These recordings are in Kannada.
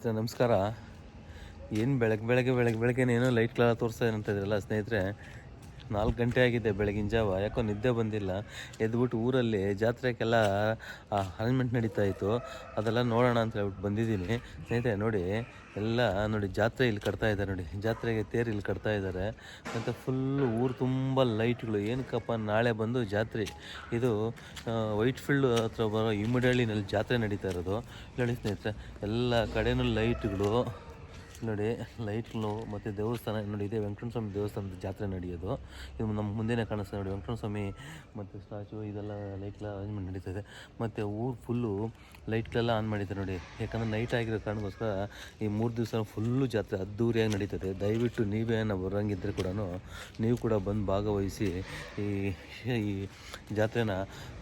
ಸ್ನೇಹಿತರೆ ನಮಸ್ಕಾರ. ಏನು ಬೆಳಗ್ಗೆ ಬೆಳಗ್ಗೆ ಬೆಳಗ್ಗೆ ಬೆಳಗ್ಗೆ ಏನೋ ಲೈಟ್ ಕಲರ್ ತೋರಿಸ್ತಾ ಅಂತ ಇದ್ರಲ್ಲ ಸ್ನೇಹಿತರೆ. ನಾಲ್ಕು ಗಂಟೆ ಆಗಿದೆ ಬೆಳಗಿನ ಜಾವ. ಯಾಕೋ ನಿದ್ದೆ ಬಂದಿಲ್ಲ. ಎದ್ಬಿಟ್ಟು ಊರಲ್ಲಿ ಜಾತ್ರೆಗೆಲ್ಲ ಅರೇಂಜ್ಮೆಂಟ್ ನಡೀತಾ ಇತ್ತು. ಅದೆಲ್ಲ ನೋಡೋಣ ಅಂತ ಹೇಳ್ಬಿಟ್ಟು ಬಂದಿದ್ದೀನಿ. ಸ್ನೇಹಿತರೆ, ನೋಡಿ, ಎಲ್ಲ ನೋಡಿ, ಜಾತ್ರೆ ಇಲ್ಲಿ ಕಟ್ತಾ ಇದ್ದಾರೆ ನೋಡಿ. ಜಾತ್ರೆಗೆ ತೇರು ಇಲ್ಲಿ ಕಟ್ತಾ ಇದ್ದಾರೆ. ಮತ್ತು ಫುಲ್ಲು ಊರು ತುಂಬ ಲೈಟ್ಗಳು ಏನಕ್ಕಪ್ಪ, ನಾಳೆ ಬಂದು ಜಾತ್ರೆ. ಇದು ವೈಟ್ ಫೀಲ್ಡ್ ಹತ್ರ ಬರೋ ಇಮಿಡಿಯಳ್ಳಿನಲ್ಲಿ ಜಾತ್ರೆ ನಡೀತಾ ಇರೋದು. ನೋಡಿ ಸ್ನೇಹಿತರೆ, ಎಲ್ಲ ಕಡೆನೂ ಲೈಟ್ಗಳು ನೋಡಿ ಲೈಟ್ಗಳು ಮತ್ತು ದೇವಸ್ಥಾನ ನೋಡಿ, ಇದೆ ವೆಂಕಟರಮಣ ಸ್ವಾಮಿ ದೇವಸ್ಥಾನದ ಜಾತ್ರೆ ನಡೆಯೋದು. ಇದು ನಮ್ಮ ಮುಂದೆನೇ ಕಾಣಿಸ್ತದೆ ನೋಡಿ ವೆಂಕಟರಮಣ ಸ್ವಾಮಿ ಮತ್ತು ಸ್ಟ್ಯಾಚು ಇದೆಲ್ಲ ಲೈಟ್ಲ ಅರೇಂಜ್ಮೆಂಟ್ ನಡೀತದೆ ಮತ್ತು ಊರು ಫುಲ್ಲು ಲೈಟ್ಗಳೆಲ್ಲ ಆನ್ ಮಾಡಿದ್ದಾರೆ ನೋಡಿ. ಯಾಕಂದರೆ ನೈಟ್ ಆಗಿರೋ ಕಾರಣಕ್ಕೋಸ್ಕರ ಈ ಮೂರು ದಿವಸ ಫುಲ್ಲು ಜಾತ್ರೆ ಅದ್ದೂರಿಯಾಗಿ ನಡೀತದೆ. ದಯವಿಟ್ಟು ನೀವೇ ನಾವು ಬರೋಂಗಿದ್ರೆ ಕೂಡ ನೀವು ಕೂಡ ಬಂದು ಭಾಗವಹಿಸಿ ಈ ಈ ಜಾತ್ರೆನ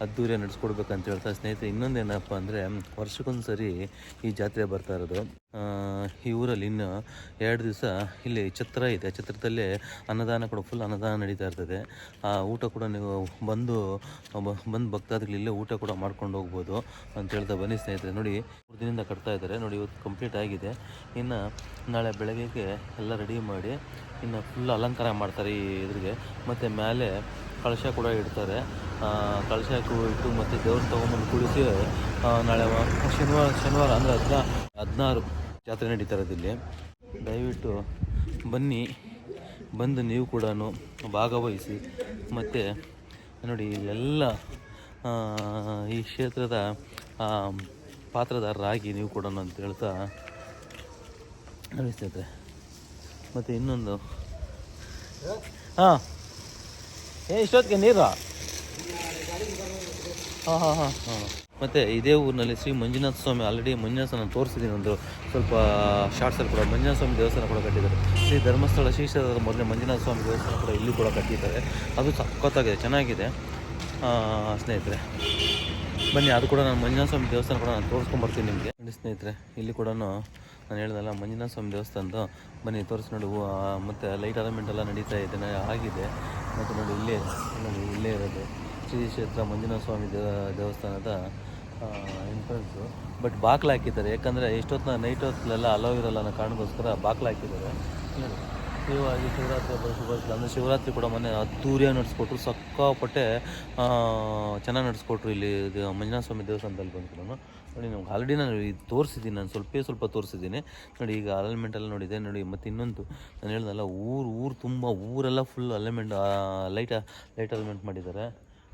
ಅದ್ದೂರಿಯಾಗಿ ನಡೆಸ್ಕೊಡ್ಬೇಕಂತ ಹೇಳ್ತಾ ಸ್ನೇಹಿತರೆ, ಇನ್ನೊಂದೇನಪ್ಪ ಅಂದರೆ ವರ್ಷಕ್ಕೊಂದು ಸರಿ ಈ ಜಾತ್ರೆ ಬರ್ತಾ ಇರೋದು. ಈ ಊರಲ್ಲಿ ಇನ್ನು ಎರಡು ದಿವಸ ಇಲ್ಲಿ ಛತ್ರ ಇದೆ. ಛತ್ರದಲ್ಲೇ ಅನ್ನದಾನ ಕೂಡ ಫುಲ್ ಅನ್ನದಾನ ನಡೀತಾ ಇರ್ತದೆ. ಆ, ಊಟ ಕೂಡ ನೀವು ಬಂದು ಬಂದು ಭಕ್ತಾದಿಗಳು ಇಲ್ಲೇ ಊಟ ಕೂಡ ಮಾಡ್ಕೊಂಡು ಹೋಗ್ಬೋದು ಅಂತ ಹೇಳ್ತಾ ಬನ್ನಿ ಸ್ನೇಹಿತರೆ. ನೋಡಿ, ಮೂರು ದಿನದಿಂದ ಕಟ್ತಾ ಇದ್ದಾರೆ. ನೋಡಿ, ಇವತ್ತು ಕಂಪ್ಲೀಟ್ ಆಗಿದೆ. ಇನ್ನು ನಾಳೆ ಬೆಳಗ್ಗೆಗೆ ಎಲ್ಲ ರೆಡಿ ಮಾಡಿ ಇನ್ನು ಫುಲ್ ಅಲಂಕಾರ ಮಾಡ್ತಾರೆ ಈ ಇದ್ರಿಗೆ ಮತ್ತು ಮೇಲೆ ಕಳಶ ಕೂಡ ಇಡ್ತಾರೆ. ಕಳಶ ಇಟ್ಟು ಮತ್ತು ದೇವ್ರ ತೊಗೊಂಬಂದು ಕುಡಿಸಿ ನಾಳೆ ಶನಿವಾರ ಶನಿವಾರ ಅಂದರೆ ಹದಿನ ಹದಿನಾರು ಜಾತ್ರೆ ನಡೀತಾ ಇರೋದಿಲ್ಲಿ. ದಯವಿಟ್ಟು ಬನ್ನಿ. ಬಂದು ನೀವು ಕೂಡ ಭಾಗವಹಿಸಿ. ಮತ್ತು ನೋಡಿ ಎಲ್ಲ ಈ ಕ್ಷೇತ್ರದ ಪಾತ್ರದಾರರಾಗಿ ನೀವು ಕೂಡ ಅಂತ ಹೇಳ್ತಾ ನಡೆಸ್ತೈತೆ ಮತ್ತು ಇನ್ನೊಂದು. ಹಾಂ. ಏ, ಇಷ್ಟೊತ್ತಿಗೆ ನೀರು? ಹಾಂ ಹಾಂ ಹಾಂ ಹಾಂ. ಮತ್ತು ಇದೇ ಊರಿನಲ್ಲಿ ಶ್ರೀ ಮಂಜುನಾಥ ಸ್ವಾಮಿ ಆಲ್ರೆಡಿ ಮಂಜುನಾಥ ನಾನು ತೋರಿಸಿದ್ದೀನಿ ಒಂದು ಸ್ವಲ್ಪ ಶಾರ್ಟ್ಸಲ್ಲಿ ಕೂಡ ಮಂಜುನಾಥ ಸ್ವಾಮಿ ದೇವಸ್ಥಾನ ಕೂಡ ಕಟ್ಟಿದ್ದಾರೆ. ಶ್ರೀ ಧರ್ಮಸ್ಥಳ ಶ್ರೀಶೈಲದ ಮೊದಲೇ ಮಂಜುನಾಥ ಸ್ವಾಮಿ ದೇವಸ್ಥಾನ ಕೂಡ ಇಲ್ಲಿ ಕೂಡ ಕಟ್ಟಿದ್ದಾರೆ. ಅದು ಸಖತ್ತಾಗಿದೆ, ಚೆನ್ನಾಗಿದೆ. ಸ್ನೇಹಿತರೆ, ಬನ್ನಿ, ಅದು ಕೂಡ ನಾನು ಮಂಜುನಾಥ ಸ್ವಾಮಿ ದೇವಸ್ಥಾನ ಕೂಡ ನಾನು ತೋರಿಸ್ಕೊಂಬರ್ತೀನಿ ನಿಮಗೆ. ಸ್ನೇಹಿತರೆ, ಇಲ್ಲಿ ಕೂಡ ನಾನು ಹೇಳ್ದಲ್ಲ, ಮಂಜುನಾಥ ಸ್ವಾಮಿ ದೇವಸ್ಥಾನದ್ದು, ಬನ್ನಿ ತೋರಿಸಿ ನೋಡಿ ಮತ್ತು ಲೈಟ್ ಅರೇಂಜ್ಮೆಂಟ್ ಎಲ್ಲ ನಡೀತಾ ಇದೆ, ಆಗಿದೆ. ಮತ್ತು ನೋಡಿ, ಇಲ್ಲೇ ನೋಡಿ, ಇಲ್ಲೇ ಇರೋದು. ಶ್ರೀ ಕ್ಷೇತ್ರ ಮಂಜುನಾಥ ಸ್ವಾಮಿ ದೇವ ದೇವಸ್ಥಾನದ ಎಂಟ್ರೆನ್ಸು ಬಟ್ ಬಾಕ್ಲು ಹಾಕಿದ್ದಾರೆ. ಯಾಕಂದರೆ ಎಷ್ಟೊತ್ತು ನೈಟ್ ಹೊತ್ತಲೆಲ್ಲ ಅಲೋ ಇರೋಲ್ಲ ಅನ್ನೋ ಕಾರಣಕ್ಕೋಸ್ಕರ ಬಾಕ್ಲು ಹಾಕಿದ್ದಾರೆ. ಶಿವವಾಗಿ ಶಿವರಾತ್ರಿ ಹಬ್ಬ ಶುಭಾಶಯ ಅಂದರೆ ಶಿವರಾತ್ರಿ ಕೂಡ ಮೊನ್ನೆ ಅದ್ದೂರಿಯಾಗಿ ನಡೆಸ್ಕೊಟ್ರು. ಸಕ್ಕಾಪಟ್ಟೆ ಚೆನ್ನಾಗಿ ನಡೆಸ್ಕೊಟ್ರು ಇಲ್ಲಿ ಮಂಜುನಾಥ ಸ್ವಾಮಿ ದೇವಸ್ಥಾನದಲ್ಲಿ ಬಂದು ಕೂಡ ನೋಡಿ ನಮ್ಗೆ ಆಲ್ರೆಡಿ ನಾನು ಇದು ತೋರಿಸಿದ್ದೀನಿ. ನಾನು ಸ್ವಲ್ಪ ಸ್ವಲ್ಪ ತೋರಿಸಿದ್ದೀನಿ. ನೋಡಿ ಈಗ ಅಲೈನ್ಮೆಂಟ್ ಎಲ್ಲ ನೋಡಿದೆ. ನೋಡಿ ಮತ್ತು ಇನ್ನೊಂದು ನಾನು ಹೇಳ್ದಲ್ಲ ಊರು ಊರು ತುಂಬ ಊರೆಲ್ಲ full alignment light light alignment ಮಾಡಿದ್ದಾರೆ.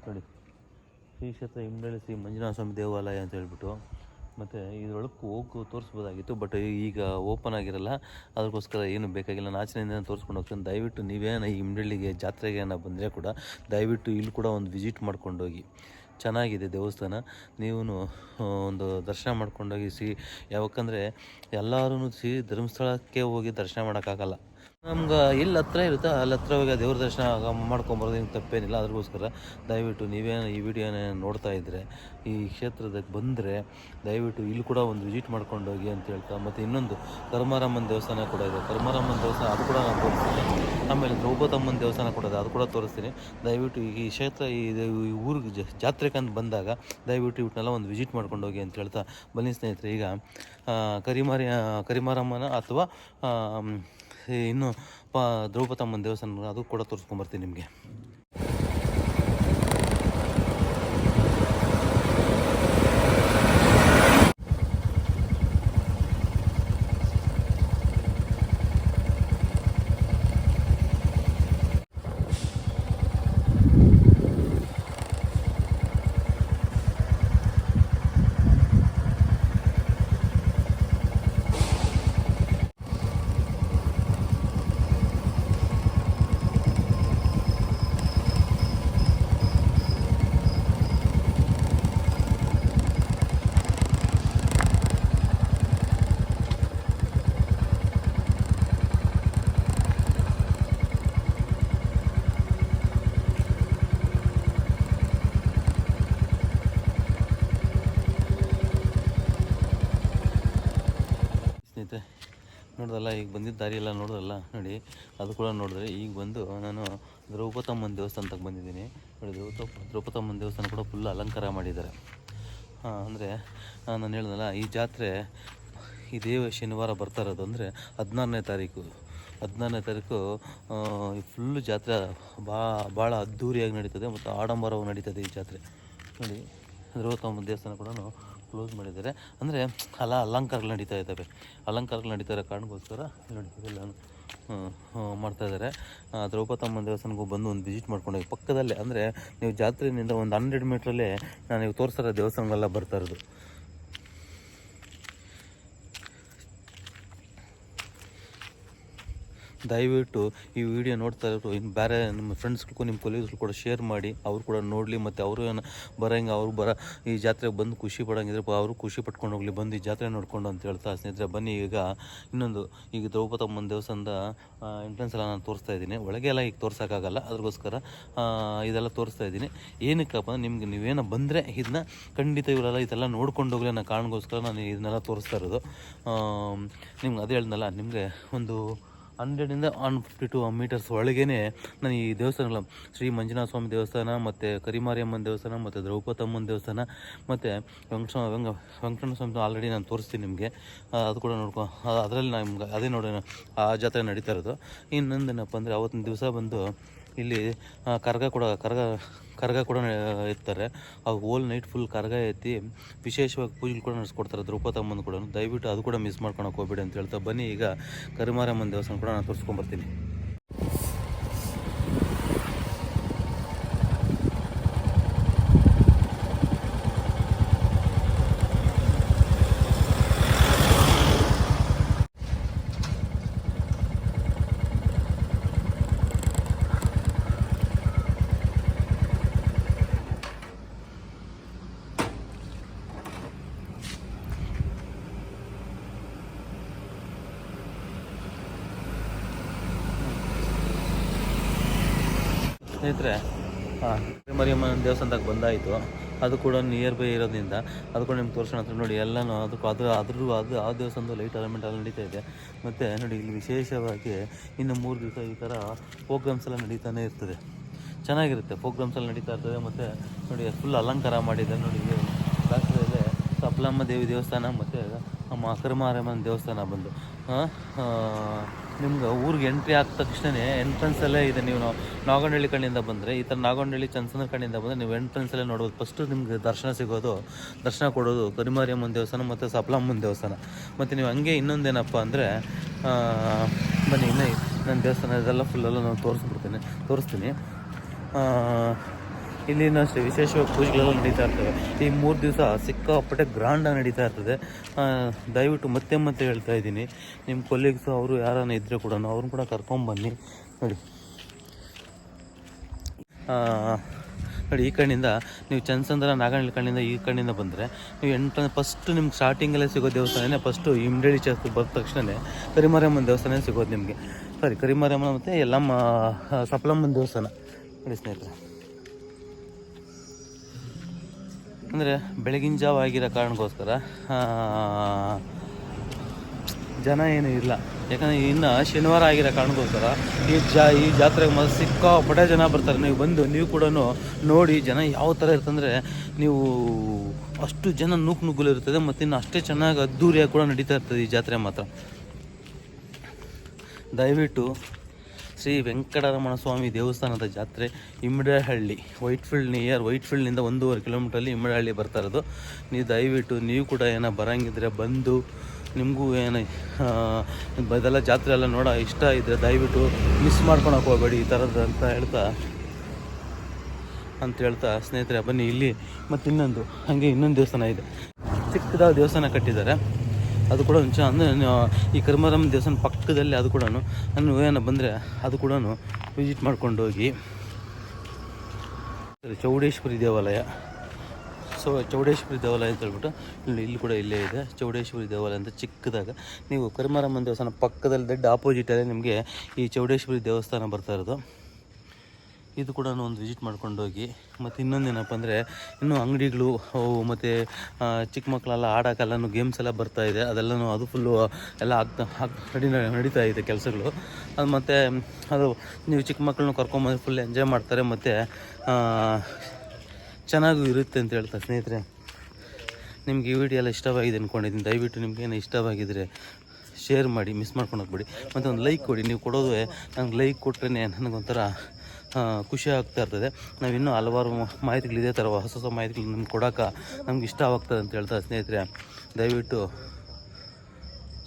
ನೋಡಿ, ಶ್ರೀ ಕ್ಷೇತ್ರ ಹಿಮ್ಡಳ್ಳಿ ಶ್ರೀ ಮಂಜುನಾಥ ಸ್ವಾಮಿ ದೇವಾಲಯ ಅಂತ ಹೇಳ್ಬಿಟ್ಟು, ಮತ್ತು ಇದರೊಳಗೆ ಹೋಗಿ ತೋರಿಸ್ಬೋದಾಗಿತ್ತು ಬಟ್ ಈಗ ಓಪನ್ ಆಗಿರಲ್ಲ ಅದಕ್ಕೋಸ್ಕರ ಏನು ಬೇಕಾಗಿಲ್ಲ. ನಾನು ಆಚೆಯಿಂದ ತೋರಿಸ್ಕೊಂಡು ಹೋಗ್ತೀನಿ. ದಯವಿಟ್ಟು ನೀವೇನ ಈ ಹಿಮ್ಡಳ್ಳಿಗೆ ಜಾತ್ರೆಗೆ ಏನೋ ಬಂದರೆ ಕೂಡ, ದಯವಿಟ್ಟು ಇಲ್ಲಿ ಕೂಡ ಒಂದು ವಿಸಿಟ್ ಮಾಡ್ಕೊಂಡೋಗಿ. ಚೆನ್ನಾಗಿದೆ ದೇವಸ್ಥಾನ. ನೀವು ಒಂದು ದರ್ಶನ ಮಾಡ್ಕೊಂಡೋಗಿ ಸಿ ಯಾವಕ್ಕಂದರೆ ಎಲ್ಲರೂ ಸಿ ಧರ್ಮಸ್ಥಳಕ್ಕೆ ಹೋಗಿ ದರ್ಶನ ಮಾಡೋಕ್ಕಾಗಲ್ಲ. ನಮ್ಗೆ ಎಲ್ಲಿ ಹತ್ರ ಇರುತ್ತೆ, ಅಲ್ಲಿ ಹತ್ರ ಹೋಗಿ ದೇವ್ರ ದರ್ಶನ ಮಾಡ್ಕೊಂಬರೋದು ಮಾಡ್ಕೊಂಬರೋದೇನು ತಪ್ಪೇನಿಲ್ಲ. ಅದಕ್ಕೋಸ್ಕರ ದಯವಿಟ್ಟು ನೀವೇನು ಈ ವಿಡಿಯೋನ ನೋಡ್ತಾ ಇದ್ದರೆ ಈ ಕ್ಷೇತ್ರದಾಗ ಬಂದರೆ ದಯವಿಟ್ಟು ಇಲ್ಲಿ ಕೂಡ ಒಂದು ವಿಸಿಟ್ ಮಾಡ್ಕೊಂಡು ಹೋಗಿ ಅಂತ ಹೇಳ್ತಾ, ಮತ್ತು ಇನ್ನೊಂದು ಕರ್ಮಾರಮ್ಮನ ದೇವಸ್ಥಾನ ಕೂಡ ಇದೆ. ಕರ್ಮಾರಮ್ಮನ ದೇವಸ್ಥಾನ ಅದು ಕೂಡ ನಾನು ತೋರಿಸ್ತೀನಿ. ಆಮೇಲೆ ದ್ರೌಪದಮ್ಮನ ದೇವಸ್ಥಾನ ಕೂಡ ಇದೆ, ಅದು ಕೂಡ ತೋರಿಸ್ತೀನಿ. ದಯವಿಟ್ಟು ಈ ಕ್ಷೇತ್ರ, ಈ ಊರಿಗೆ ಜ ಜಾತ್ರೆಗೆ ಅಂತ ಬಂದಾಗ ದಯವಿಟ್ಟು ಇವ್ನೆಲ್ಲ ಒಂದು ವಿಸಿಟ್ ಮಾಡ್ಕೊಂಡು ಹೋಗಿ ಅಂತ ಹೇಳ್ತಾ, ಬನ್ನಿ ಸ್ನೇಹಿತರೆ, ಈಗ ಕರಿಮಾರಿ ಕರಿಮಾರಮ್ಮನ ಅಥವಾ ಇನ್ನು ಪ ದ್ರೌಪದಮ್ಮನ ದೇವಸ್ಥಾನ ಅದು ಕೂಡ ತೋರಿಸ್ಕೊಂಬರ್ತೀನಿ ನಿಮಗೆ. ಸ್ನೇಹಿತರೆ ನೋಡ್ದಲ್ಲ, ಈಗ ಬಂದಿದ್ದ ದಾರಿ ಎಲ್ಲ ನೋಡೋದಲ್ಲ, ನೋಡಿ, ಅದು ಕೂಡ ನೋಡಿದ್ರೆ ಈಗ ಬಂದು ನಾನು ದ್ರೌಪದಮ್ಮನ ದೇವಸ್ಥಾನಕ್ಕೆ ಬಂದಿದ್ದೀನಿ. ನೋಡಿ ದ್ರೌಪ ದ್ರೌಪದಮ್ಮನ ದೇವಸ್ಥಾನ ಕೂಡ ಫುಲ್ ಅಲಂಕಾರ ಮಾಡಿದ್ದಾರೆ. ಅಂದರೆ ನಾನು ಹೇಳ್ದಲ್ಲ, ಈ ಜಾತ್ರೆ ಇದೇ ಶನಿವಾರ ಬರ್ತಾ ಇರೋದು ಅಂದರೆ ಹದಿನಾರನೇ ತಾರೀಕು. ಹದಿನಾರನೇ ತಾರೀಕು ಫುಲ್ಲು ಜಾತ್ರೆ ಬಾ ಭಾಳ ಅದ್ಧೂರಿಯಾಗಿ ನಡೀತದೆ ಮತ್ತು ಆಡಂಬರವಾಗಿ ನಡೀತದೆ ಈ ಜಾತ್ರೆ. ನೋಡಿ ಧ್ರುವತಮ್ಮ ದೇವಸ್ಥಾನ ಕೂಡ ಕ್ಲೋಸ್ ಮಾಡಿದ್ದಾರೆ. ಅಂದರೆ ಅಲ್ಲ ಅಲಂಕಾರಗಳು ನಡೀತಾ ಇದ್ದಾವೆ. ಅಲಂಕಾರಗಳು ನಡೀತಾ ಇರೋ ಕಾರಣಕ್ಕೋಸ್ಕರ ಇಲ್ಲಿ ನೋಡಿ ಮಾಡ್ತಾ ಇದ್ದಾರೆ. ದ್ರೌಪದಮ್ಮ ದೇವಸ್ಥಾನಕ್ಕೂ ಬಂದು ಒಂದು ವಿಸಿಟ್ ಮಾಡ್ಕೊಂಡೋಗಿ ಪಕ್ಕದಲ್ಲೇ, ಅಂದರೆ, ನೀವು ಜಾತ್ರೆಯಿಂದ ಒಂದು ಹಂಡ್ರೆಡ್ ಮೀಟ್ರಲ್ಲೇ ನಾನು ನೀವು ತೋರಿಸಿರೋ ದೇವಸ್ಥಾನಗಳೆಲ್ಲ ಬರ್ತಾ ಇರೋದು. ದಯವಿಟ್ಟು ಈ ವಿಡಿಯೋ ನೋಡ್ತಾ ಇರೋರು, ಇನ್ನು ಬೇರೆ ನಿಮ್ಮ ಫ್ರೆಂಡ್ಸ್ಗಳಿಗೂ ನಿಮ್ಮ ಕೊಲೀಗ್ಸ್ಗಳು ಕೂಡ ಶೇರ್ ಮಾಡಿ, ಅವರು ಕೂಡ ನೋಡಲಿ, ಮತ್ತು ಅವರು ಏನು ಬರೋಂಗೆ, ಅವರು ಬರ, ಈ ಜಾತ್ರೆಗೆ ಬಂದು ಖುಷಿ ಪಡೋಂಗಿದ್ರೆ ಅವರು ಖುಷಿ ಪಟ್ಕೊಂಡು ಹೋಗಲಿ, ಬಂದು ಈ ಜಾತ್ರೆ ನೋಡ್ಕೊಂಡು ಅಂತ ಹೇಳ್ತಾ ಸ್ನೇಹಿತರೆ, ಬನ್ನಿ ಈಗ ಇನ್ನೊಂದು, ಈಗ ದ್ರೌಪದಮ್ಮನ ದೇವಸ್ಥಾನದ ಎಂಟ್ರೆನ್ಸ್ ಎಲ್ಲ ನಾನು ತೋರಿಸ್ತಾ ಇದ್ದೀನಿ. ಒಳಗೆ ಎಲ್ಲ ಈಗ ತೋರ್ಸೋಕ್ಕಾಗಲ್ಲ ಅದಕ್ಕೋಸ್ಕರ ಇದೆಲ್ಲ ತೋರಿಸ್ತಾ ಇದ್ದೀನಿ. ಏನಕ್ಕಪ್ಪ ನಿಮಗೆ ನೀವೇನೋ ಬಂದರೆ ಇದನ್ನ ಖಂಡಿತ ಇವರೆಲ್ಲ ಇದೆಲ್ಲ ನೋಡ್ಕೊಂಡು ಹೋಗಲಿ ಅನ್ನೋ ಕಾರಣಕ್ಕೋಸ್ಕರ ನಾನು ಇದನ್ನೆಲ್ಲ ತೋರಿಸ್ತಾ ಇರೋದು. ನಿಮ್ಗೆ ಅದೇ ಹೇಳ್ದಲ್ಲ ನಿಮಗೆ ಒಂದು ಹಂಡ್ರೆಡಿಂದ ಒನ್ ಫಿಫ್ಟಿ ಟು ಮೀಟರ್ಸ್ ಒಳಗೇನೆ ನಾನು ಈ ದೇವಸ್ಥಾನಗಳ, ಶ್ರೀ ಮಂಜುನಾಥ ಸ್ವಾಮಿ ದೇವಸ್ಥಾನ, ಮತ್ತು ಕರಿಮಾರಿಯಮ್ಮನ ದೇವಸ್ಥಾನ, ಮತ್ತು ದ್ರೌಪದಮ್ಮನ ದೇವಸ್ಥಾನ, ಮತ್ತು ವೆಂಕಟ ವೆಂಕ ವೆಂಕಟಣ್ಣ ಸ್ವಾಮಿ ಆಲ್ರೆಡಿ ನಾನು ತೋರಿಸ್ತೀನಿ ನಿಮಗೆ. ಅದು ಕೂಡ ನೋಡ್ಕೊ, ಅದರಲ್ಲಿ ನಿಮ್ಗೆ ಅದೇ ನೋಡಿ ಆ ಜಾತ್ರೆ ನಡೀತಾ ಇರೋದು. ಇನ್ನೊಂದೇನಪ್ಪ ಅಂದರೆ ಅವತ್ತಿನ ದಿವಸ ಬಂದು ಇಲ್ಲಿ ಕರ್ಗ ಕೂಡ, ಕರ್ಗ ಕರ್ಗ ಕೂಡ ಎತ್ತಾರೆ. ಆ ಹೋಲ್ ನೈಟ್ ಫುಲ್ ಕರ್ಗ ಎತ್ತಿ ವಿಶೇಷವಾಗಿ ಪೂಜೆ ಕೂಡ ನಡೆಸ್ಕೊಡ್ತಾರೆ ದ್ರೌಪದಮ್ಮನ ಕೂಡ ದಯವಿಟ್ಟು ಅದು ಕೂಡ ಮಿಸ್ ಮಾಡ್ಕೊಳಕ್ಕೆ ಹೋಗ್ಬೇಡಿ ಅಂತ ಹೇಳ್ತಾ ಬನ್ನಿ. ಈಗ ಕರಿಮಾರಮ್ಮನ ದೇವಸ್ಥಾನ ಕೂಡ ನಾನು ತೋರಿಸ್ಕೊಂಬರ್ತೀನಿ. ಸ್ನೇಹಿತರೆ ಮರಿಯಮ್ಮನ ದೇವಸ್ಥಾನದಾಗ ಬಂದಾಯಿತು. ಅದು ಕೂಡ ನಿಯರ್ ಬೈ ಇರೋದ್ರಿಂದ ಅದು ಕೂಡ ನಿಮ್ಗೆ ತೋರಿಸೋಣ ಅಂತ ನೋಡಿ, ಎಲ್ಲನೂ ಅದಕ್ಕೂ ಅದು ಅದರೂ ಅದು ಆ ದೇವಸ್ಥಾನದ ಲೈಟ್ ಅರೇಂಜ್ಮೆಂಟ್ ಎಲ್ಲ ನಡೀತಾ ಇದೆ. ಮತ್ತು ನೋಡಿ, ಇಲ್ಲಿ ವಿಶೇಷವಾಗಿ ಇನ್ನು ಮೂರು ದಿವಸ ಈ ಥರ ಪ್ರೋಗ್ರಾಮ್ಸ್ ಎಲ್ಲ ನಡೀತಾನೆ ಇರ್ತದೆ. ಚೆನ್ನಾಗಿರುತ್ತೆ ಪ್ರೋಗ್ರಾಮ್ಸ್ ಎಲ್ಲ ನಡೀತಾ ಇರ್ತದೆ. ಮತ್ತು ನೋಡಿ ಫುಲ್ ಅಲಂಕಾರ ಮಾಡಿದ್ದಾರೆ ನೋಡಿ ದಾಸರಲ್ಲೇ ಸಪ್ಲಮ್ಮ ದೇವಿ ದೇವಸ್ಥಾನ, ಮತ್ತು ನಮ್ಮ ಅಕ್ರಮಾರಮ್ಮನ ದೇವಸ್ಥಾನ ಬಂದು. ನಿಮ್ಗೆ ಊರಿಗೆ ಎಂಟ್ರಿ ಆದ ತಕ್ಷಣವೇ ಎಂಟ್ರೆನ್ಸಲ್ಲೇ ಇದೆ. ನೀವು ನಾಗನಹಳ್ಳಿ ಕಣ್ಣಿಂದ ಬಂದರೆ, ಈ ಥರ ನಾಗನಹಳ್ಳಿ ಚಂದನ ಕಣ್ಣಿಂದ ಬಂದರೆ ನೀವು ಎಂಟ್ರೆನ್ಸಲ್ಲೇ ನೋಡ್ಬೋದು. ಫಸ್ಟು ನಿಮಗೆ ದರ್ಶನ ಸಿಗೋದು, ದರ್ಶನ ಕೊಡೋದು ಕರಿಮಾರಿಯಮ್ಮನ ದೇವಸ್ಥಾನ ಮತ್ತು ಸಪ್ಲಮ್ಮನ ದೇವಸ್ಥಾನ. ಮತ್ತು ನೀವು ಹಂಗೆ ಇನ್ನೊಂದೇನಪ್ಪ ಅಂದರೆ ಬನ್ನಿ ಇನ್ನೂ ನನ್ನ ದೇವಸ್ಥಾನ ಇದೆಲ್ಲ ಫುಲ್ಲೆಲ್ಲ ನಾನು ತೋರಿಸ್ಬಿಡ್ತೀನಿ ತೋರಿಸ್ತೀನಿ. ಇಲ್ಲಿನ ಅಷ್ಟೇ ವಿಶೇಷವಾಗಿ ಪೂಜೆಗಳೆಲ್ಲ ನಡೀತಾ ಇರ್ತವೆ. ಈ ಮೂರು ದಿವಸ ಸಿಕ್ಕಾಪಟ್ಟೆ ಗ್ರ್ಯಾಂಡಾಗಿ ನಡೀತಾ ಇರ್ತದೆ. ದಯವಿಟ್ಟು ಮತ್ತೆ ಮತ್ತೆ ಹೇಳ್ತಾ ಇದ್ದೀನಿ. ನಿಮ್ಮ ಕೊಲೀಗ್ಸು ಅವರು ಯಾರನ್ನ ಇದ್ದರೆ ಕೂಡ ಅವ್ರನ್ನ ಕೂಡ ಕರ್ಕೊಂಬನ್ನಿ ನೋಡಿ. ನೋಡಿ, ಈ ಕಣ್ಣಿಂದ ನೀವು ಚಂದ್ಸಂದ್ರ ನಾಗನಳ್ಳಿ ಕಣ್ಣಿಂದ ಈ ಕಣ್ಣಿಂದ ಬಂದರೆ ನೀವು ಎಂಟ್ರ ಫಸ್ಟ್ ನಿಮ್ಗೆ ಸ್ಟಾರ್ಟಿಂಗಲ್ಲೇ ಸಿಗೋ ದೇವಸ್ಥಾನನೇ ಫಸ್ಟು ಇಮ್ಡಳಿ ಚರ್ಚ್ ಬಂದ ತಕ್ಷಣವೇ ಕರಿಮಾರಮ್ಮನ ದೇವಸ್ಥಾನ ಸಿಗೋದು ನಿಮಗೆ. ಸಾರಿ ಕರಿಮಾರಮ್ಮನ ಮತ್ತು ಎಲ್ಲಮ್ಮ ಸಪ್ಲಮ್ಮನ ದೇವಸ್ಥಾನ. ನೋಡಿ ಸ್ನೇಹಿತರೆ. ಅಂದರೆ ಬೆಳಗಿನ ಜಾವ ಆಗಿರೋ ಕಾರಣಕ್ಕೋಸ್ಕರ ಜನ ಏನು ಇಲ್ಲ. ಯಾಕಂದರೆ ಇನ್ನು ಶನಿವಾರ ಆಗಿರೋ ಕಾರಣಕ್ಕೋಸ್ಕರ ಈ ಜಾ, ಈ ಜಾತ್ರೆಗೆ ಮಾತ್ರ ಸಿಕ್ಕಾಪಟ್ಟೆ ಜನ ಬರ್ತಾರೆ. ನೀವು ಬಂದು, ನೀವು ಕೂಡ ನೋಡಿ ಜನ ಯಾವ ಥರ ಇರ್ತಂದರೆ ನೀವು ಅಷ್ಟು ಜನ ನೂಕು ನುಗ್ಗಲು ಇರ್ತದೆ ಮತ್ತು ಇನ್ನು ಅಷ್ಟೇ ಚೆನ್ನಾಗಿ ಅದ್ದೂರಿಯಾಗಿ ಕೂಡ ನಡೀತಾ ಇರ್ತದೆ ಈ ಜಾತ್ರೆ ಮಾತ್ರ. ದಯವಿಟ್ಟು ಶ್ರೀ ವೆಂಕಟರಮಣ ಸ್ವಾಮಿ ದೇವಸ್ಥಾನದ ಜಾತ್ರೆ ಇಮ್ಮಡಹಳ್ಳಿ ವೈಟ್ಫೀಲ್ಡ್ ನಿಯರ್ ವೈಟ್ಫೀಲ್ಡ್ನಿಂದ ಒಂದೂವರೆ ಕಿಲೋಮೀಟ್ರಲ್ಲಿ ಇಮ್ಮಡಹಳ್ಳಿ ಬರ್ತಾ ಇರೋದು. ನೀವು ದಯವಿಟ್ಟು, ನೀವು ಕೂಡ ಏನೋ ಬರಂಗಿದ್ರೆ ಬಂದು, ನಿಮಗೂ ಏನು ಬದಲ ಜಾತ್ರೆ ಎಲ್ಲ ನೋಡ ಇಷ್ಟ ಇದ್ದರೆ ದಯವಿಟ್ಟು ಮಿಸ್ ಮಾಡ್ಕೊಳಕ್ಕೆ ಹೋಗಬೇಡಿ ಈ ಥರದ್ದು ಅಂತ ಹೇಳ್ತಾ ಅಂತ ಹೇಳ್ತಾ ಸ್ನೇಹಿತರೆ ಬನ್ನಿ ಇಲ್ಲಿ. ಮತ್ತು ಇನ್ನೊಂದು ಹಾಗೆ ಇನ್ನೊಂದು ದೇವಸ್ಥಾನ ಇದೆ. ಚಿಕ್ಕದಾದ ದೇವಸ್ಥಾನ ಕಟ್ಟಿದ್ದಾರೆ. ಅದು ಕೂಡ ಒಂದು ಚ ಅಂದರೆ ಈ ಕರ್ಮಾರಾಮ ದೇವಸ್ಥಾನ ಪಕ್ಕದಲ್ಲಿ ಅದು ಕೂಡ ಏನೋ ಬಂದರೆ ಅದು ಕೂಡ ವಿಸಿಟ್ ಮಾಡ್ಕೊಂಡು ಹೋಗಿ. ಚೌಡೇಶ್ವರಿ ದೇವಾಲಯ. ಸೊ ಚೌಡೇಶ್ವರಿ ದೇವಾಲಯ ಅಂತ ಹೇಳ್ಬಿಟ್ಟು ಇಲ್ಲಿ ಇಲ್ಲಿ ಕೂಡ ಇಲ್ಲೇ ಇದೆ. ಚೌಡೇಶ್ವರಿ ದೇವಾಲಯ ಅಂತ ಚಿಕ್ಕದಾಗ ನೀವು ಕರಿಮಾರಮ್ಮನ ದೇವಸ್ಥಾನ ಪಕ್ಕದಲ್ಲಿ ದೊಡ್ಡ ಆಪೋಸಿಟಲ್ಲೇ ನಿಮಗೆ ಈ ಚೌಡೇಶ್ವರಿ ದೇವಸ್ಥಾನ ಬರ್ತಾ ಇರೋದು. ಇದು ಕೂಡ ಒಂದು ವಿಸಿಟ್ ಮಾಡ್ಕೊಂಡು ಹೋಗಿ. ಮತ್ತು ಇನ್ನೊಂದೇನಪ್ಪ ಅಂದರೆ, ಇನ್ನೂ ಅಂಗಡಿಗಳು, ಅವು ಮತ್ತು ಚಿಕ್ಕ ಮಕ್ಕಳೆಲ್ಲ ಆಡೋಕೆಲ್ಲ ಗೇಮ್ಸ್ ಎಲ್ಲ ಬರ್ತಾ ಇದೆ. ಅದೆಲ್ಲನೂ ಅದು ಫುಲ್ಲು ಎಲ್ಲ ಆಗ್ತಾ, ಆಗ್, ನಡಿ, ನಡೀತಾ ಇದೆ ಕೆಲಸಗಳು. ಅದು ಮತ್ತು, ಅದು ನೀವು ಚಿಕ್ಕ ಮಕ್ಕಳನ್ನ ಕರ್ಕೊಂಬಂದು ಫುಲ್ ಎಂಜಾಯ್ ಮಾಡ್ತಾರೆ. ಮತ್ತು ಚೆನ್ನಾಗೂ ಇರುತ್ತೆ ಅಂತ ಹೇಳ್ತಾರೆ ಸ್ನೇಹಿತರೆ. ನಿಮ್ಗೆ ಈ ವಿಡಿಯೋ ಎಲ್ಲ ಇಷ್ಟವಾಗಿದೆ ಅಂದ್ಕೊಂಡಿದ್ದೀನಿ ದಯವಿಟ್ಟು ನಿಮಗೇನು ಇಷ್ಟವಾಗಿದ್ದರೆ ಶೇರ್ ಮಾಡಿ ಮಿಸ್ ಮಾಡ್ಕೊಂಡು ಹೋಗ್ಬೇಡಿ. ಮತ್ತು ಒಂದು ಲೈಕ್ ಕೊಡಿ. ನೀವು ಕೊಡೋದು, ನಂಗೆ ಲೈಕ್ ಕೊಟ್ರೇ ನನಗೊಂಥರ ಖುಷಿ ಆಗ್ತಾ ಇರ್ತದೆ. ನಾವು ಇನ್ನೂ ಹಲವಾರು ಮಾಹಿತಿಗಳು ಇದೇ ಥರ ಹೊಸ ಹೊಸ ಮಾಹಿತಿಗಳು ನಿಮ್ಗೆ ಕೊಡೋಕೆ ನಮ್ಗೆ ಇಷ್ಟ ಆಗ್ತದೆ ಅಂತ ಹೇಳ್ತಾ ಸ್ನೇಹಿತರೆ. ದಯವಿಟ್ಟು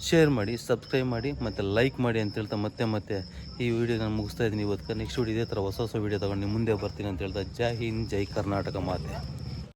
ಶೇರ್ ಮಾಡಿ, ಸಬ್ಸ್ಕ್ರೈಬ್ ಮಾಡಿ, ಮತ್ತು ಲೈಕ್ ಮಾಡಿ ಅಂತ ಹೇಳ್ತಾ ಮತ್ತೆ ಮತ್ತೆ ಈ ವಿಡಿಯೋ ನಾನು ಮುಗಿಸ್ತಾ ಇದ್ದೀನಿ ಇವತ್ತು. ನೆಕ್ಸ್ಟ್ ವಿಡಿಯೋ ಇದೇ ಥರ ಹೊಸ ಹೊಸ ವಿಡಿಯೋ ತೊಗೊಂಡು ಮುಂದೆ ಬರ್ತೀನಿ ಅಂತ ಹೇಳ್ತಾ ಜೈ ಹಿಂದ್, ಜೈ ಕರ್ನಾಟಕ ಮಾತೆ.